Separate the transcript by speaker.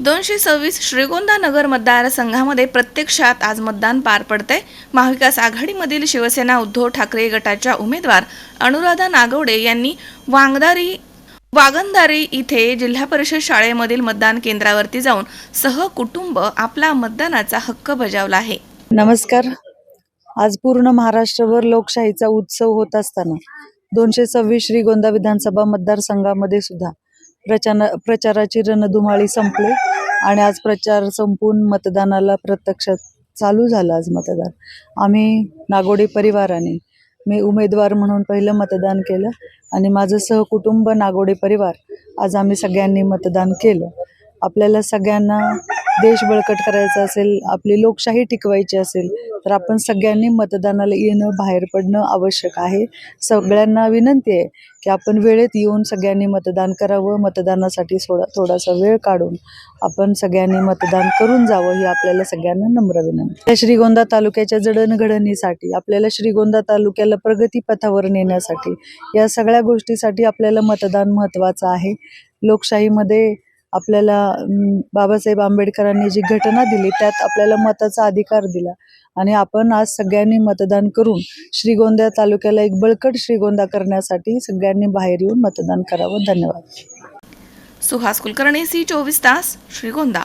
Speaker 1: दोनशे सव्वीस श्रीगोंदा नगर मतदारसंघामध्ये प्रत्यक्षात आज मतदान पार पडतंय. महाविकास आघाडीमधील शिवसेना उद्धव ठाकरे गटाच्या उमेदवार अनुराधा नागवडे यांनी वांगदारी वागंदारी इथे जिल्हा परिषद शाळेमधील मतदान केंद्रावरती जाऊन सहकुटुंब आपला मतदानाचा हक्क बजावला आहे.
Speaker 2: नमस्कार. आज पूर्ण महाराष्ट्रभर लोकशाहीचा उत्सव होत असताना दोनशे सव्वीस श्रीगोंदा विधानसभा मतदारसंघामध्ये सुद्धा प्रचार प्रचाराची रणधुमाळी संपली आणि आज प्रचार संपून मतदानाला प्रत्यक्षात चालू झालं आज मतदान. आम्ही नागोडे परिवाराने मी उमेदवार म्हणून पहिलं मतदान केलं आणि माझं सहकुटुंब नागोडे परिवार आज आम्ही सगळ्यांनी मतदान केलं. आपल्याला सगळ्यांना देश बळकट करायचा असेल आपली लोकशाही टिकवायची असेल तर आपण सगळ्यांनी मतदानाला येणं बाहेर पडणं आवश्यक आहे. सगळ्यांना विनंती आहे की आपण वेळेत येऊन सगळ्यांनी मतदान करावं मतदानासाठी थोडा थोडासा वेळ काढून आपण सगळ्यांनी मतदान करून जावं ही आपल्याला सगळ्यांना नम्र विनंती. त्या श्रीगोंदा तालुक्याच्या जडणघडणीसाठी आपल्याला श्रीगोंदा तालुक्याला प्रगतीपथावर नेण्यासाठी या सगळ्या गोष्टीसाठी आपल्याला मतदान महत्त्वाचं आहे. लोकशाहीमध्ये आपल्याला बाबासाहेब आंबेडकरांनी जी घटना दिली त्यात आपल्याला मताचा अधिकार दिला. आणि आपण आज सगळ्यांनी मतदान करून श्रीगोंदा तालुक्याला एक बळकट श्रीगोंदा करण्यासाठी सगळ्यांनी बाहेर येऊन मतदान करावं. धन्यवाद.
Speaker 1: सुहास कुलकर्णी सी चोवीस तास श्रीगोंदा.